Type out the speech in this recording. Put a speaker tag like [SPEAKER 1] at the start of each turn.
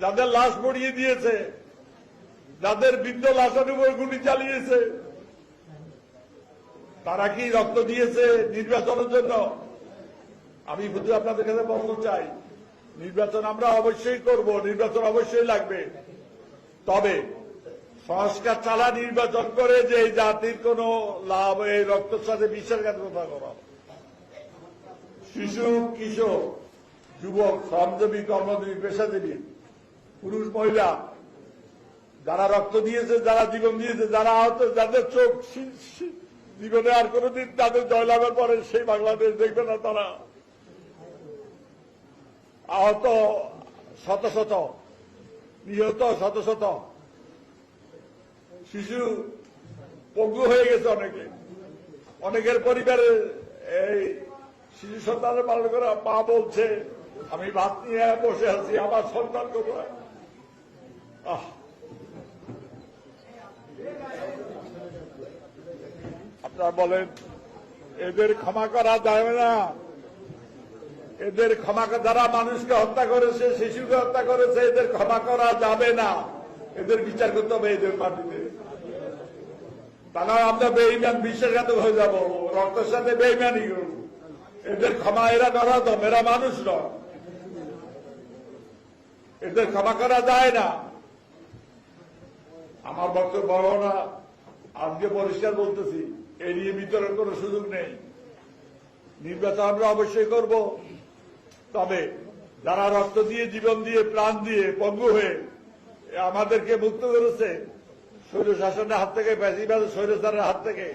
[SPEAKER 1] যাদের লাশ পড়িয়ে দিয়েছে, যাদের বৃদ্ধ লাশের উপর গুলি চালিয়েছে, তারা কি রক্ত দিয়েছে নির্বাচনের জন্য? আমি শুধু আপনাদের কাছে বলতে চাই, নির্বাচন আমরা অবশ্যই করব, নির্বাচন অবশ্যই লাগবে। তবে সংস্কার চালা নির্বাচন করে যে এই জাতির কোন লাভ, এই রক্তের সাথে বিশ্বাসঘাতকতা করা শিশু কিশোর যুবক, শ্রমজীবী, কর্মজীবী, পেশাজীবী পুরুষ, মহিলা, যারা রক্ত দিয়েছে, যারা জীবন দিয়েছে, যারা আহত, যাদের চোখ জীবনে আর কোনোদিন তাদের জয়লাভের পরে সেই বাংলাদেশ দেখবে না তারা। আহত শত শত, নিহত শত শত। শিশু পঙ্গু হয়ে গেছে অনেকে। অনেকের পরিবারে এই শিশু সন্তানের পালন করা পা বলছে, আমি ভাত নিয়ে বসে আছি, আমার সন্তান কোথায়? আপনারা বলেন, এদের ক্ষমা করা যাবে না। এদের ক্ষমা যারা মানুষকে হত্যা করেছে, শিশুকে হত্যা করেছে, এদের ক্ষমা করা যাবে না। এদের বিচার করতে হবে এদের পার্টিতে। তারা আমরা বেইমান বিশ্বাসঘাতক হয়ে যাব। রক্তের সাথে বেইমানি করব। এদের ক্ষমা এরা নরাদম এরা মানুষ নয়। এদের ক্ষমা করা যায় না। আমার বক্তব্য বড় না। আজকে পরিষ্কার বলতেছি, এ নিয়ে বিতরণ কোনো সুযোগ নেই। নির্বাচন আমরা অবশ্যই করব। তবে যারা রক্ত দিয়ে, জীবন দিয়ে, প্রাণ দিয়ে পঙ্গু হয়ে আমাদেরকে মুক্ত করেছে স্বৈর শাসনের হাত থেকে, বেশিরভাগ স্বৈরচারের হাত থেকে